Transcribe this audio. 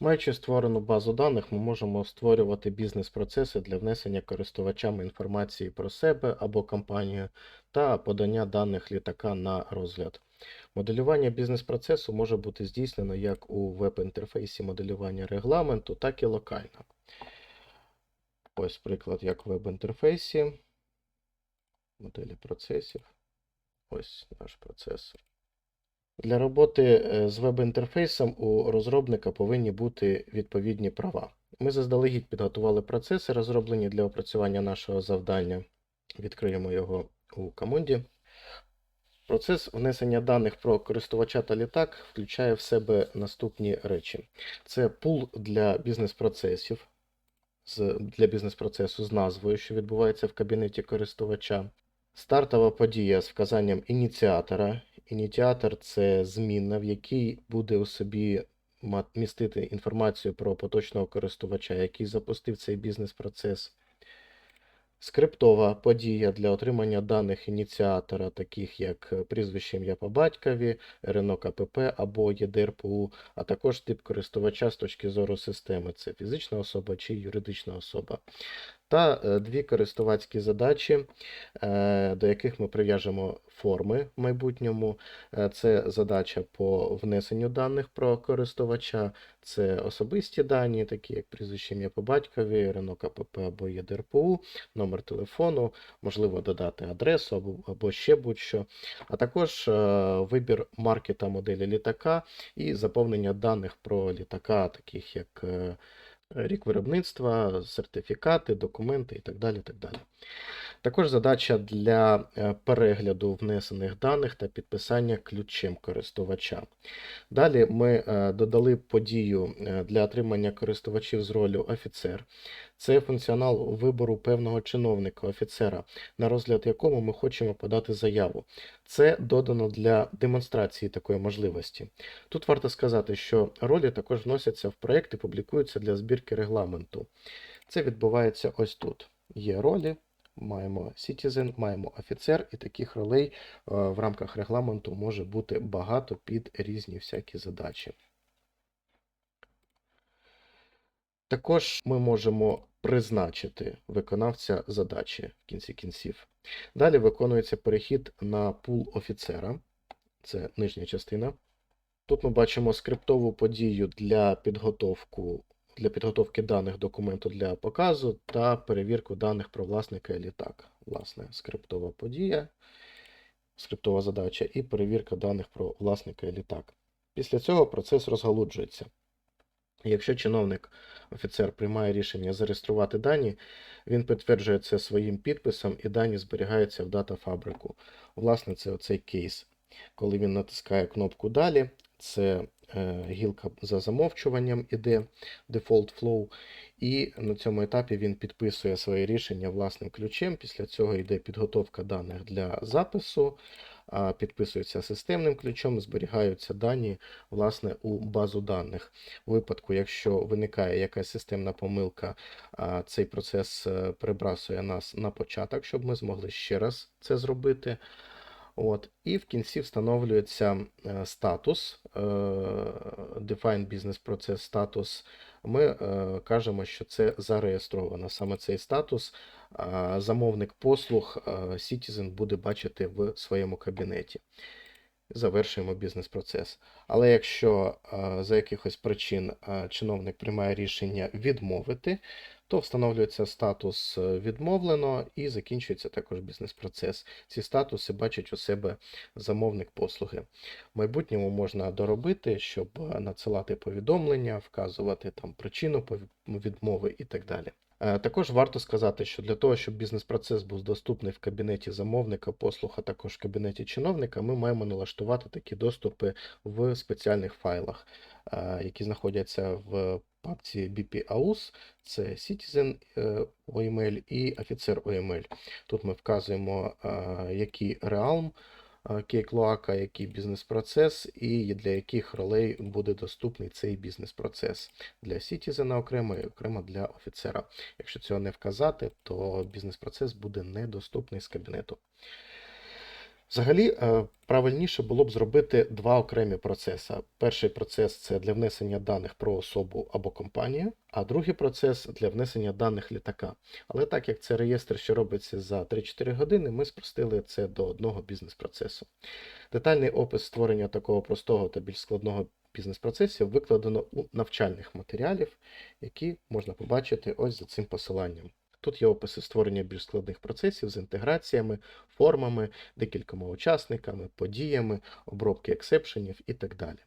Маючи створену базу даних, ми можемо створювати бізнес-процеси для внесення користувачами інформації про себе або компанію та подання даних літака на розгляд. Моделювання бізнес-процесу може бути здійснено як у веб-інтерфейсі моделювання регламенту, так і локально. Ось приклад, як в веб-інтерфейсі. Моделі процесів. Ось наш процесор. Для роботи е, з веб-інтерфейсом у розробника повинні бути відповідні права. Ми заздалегідь підготували процеси, розроблені для опрацювання нашого завдання. Відкриємо його у команді. Процес внесення даних про користувача та літак включає в себе наступні речі: це пул для бізнес-процесів, для бізнес-процесу з назвою, що відбувається в кабінеті користувача. Стартова подія з вказанням ініціатора. Ініціатор це змінна, в якій буде у собі містити інформацію про поточного користувача, який запустив цей бізнес-процес. Скриптова подія для отримання даних ініціатора, таких як е, прізвище ім'я по батькові, РНО КПП або ЄДРПУ, а також тип користувача з точки зору системи це фізична особа чи юридична особа. Та е, дві користувацькі задачі, е, до яких ми прив'яжемо форми в майбутньому. Е, Це задача по внесенню даних про користувача, це особисті дані, такі як прізвище ім'я по батькові, РНО КПП або ЄДРПУ, номер телефону, можливо додати адресу або, ще будь-що, а також вибір марки та моделі літака і заповнення даних про літака, таких як рік виробництва, сертифікати, документи і так далі. Так далі. Також задача для е, перегляду внесених даних та підписання ключем користувача. Далі ми е, додали подію е, для отримання користувачів з ролю офіцер. Це функціонал вибору певного чиновника, офіцера, на розгляд якому ми хочемо подати заяву. Це додано для демонстрації такої можливості. Тут варто сказати, що ролі також вносяться в проєкт і публікуються для збірки регламенту. Це відбувається ось тут. Є ролі, маємо Citizen, маємо офіцер, і таких ролей е, в рамках регламенту може бути багато під різні всякі задачі. Також ми можемо призначити виконавця задачі в кінці кінців. Далі виконується перехід на пул офіцера, це нижня частина. Тут ми бачимо скриптову подію для підготовку, для підготовки даних документу для показу та перевірку даних про власника і літак. Власне, скриптова подія, скриптова задача і перевірка даних про власника і літак. Після цього процес розгалуджується. Якщо чиновник, офіцер приймає рішення зареєструвати дані, він підтверджує це своїм підписом і дані зберігаються в дата-фабрику. Власне, це оцей кейс. Коли він натискає кнопку Далі, це е, гілка за замовчуванням іде Default Flow, і на цьому етапі він підписує своє рішення власним ключем. Після цього йде підготовка даних для запису, а, підписується системним ключом, зберігаються дані власне у базу даних. У випадку, якщо виникає якась системна помилка, цей процес прибрасує перебрасує нас на початок, щоб ми змогли ще раз це зробити. От. І в кінці встановлюється е, статус, е, Define Business Process Status. Ми е, кажемо, що це зареєстровано. Саме цей статус замовник послуг Citizen буде бачити в своєму кабінеті. Завершуємо бізнес-процес. Але якщо а, за якихось причин а, чиновник приймає рішення відмовити, то встановлюється статус е, відмовлено і закінчується також бізнес-процес. Ці статуси бачить у себе замовник послуги. В майбутньому можна доробити, щоб е, надсилати повідомлення, вказувати там причину відмови і так далі. Е, Також варто сказати, що для того, щоб бізнес-процес був доступний в кабінеті замовника послуг, а також в кабінеті чиновника, ми маємо налаштувати такі доступи в спеціальних файлах, е, які знаходяться в папці BPAUS, це Citizen е, OML і офіцер OML. Тут ми вказуємо, який Realm, кейклоака, який бізнес-процес, і для яких ролей буде доступний цей бізнес-процес. Для Citizen окремо і окремо для офіцера. Якщо цього не вказати, то бізнес-процес буде недоступний з кабінету. Взагалі, е, правильніше було б зробити два окремі процеси. Перший процес це для внесення даних про особу або компанію, а другий процес для внесення даних літака. Але так як це реєстр, що робиться за 3-4 години, ми спростили це до одного бізнес-процесу. Детальний опис створення такого простого та більш складного бізнес-процесів викладено у навчальних матеріалів, які можна побачити ось за цим посиланням. Тут є описи створення більш складних процесів з інтеграціями, формами, декількома учасниками, подіями, обробки ексепшенів і так далі.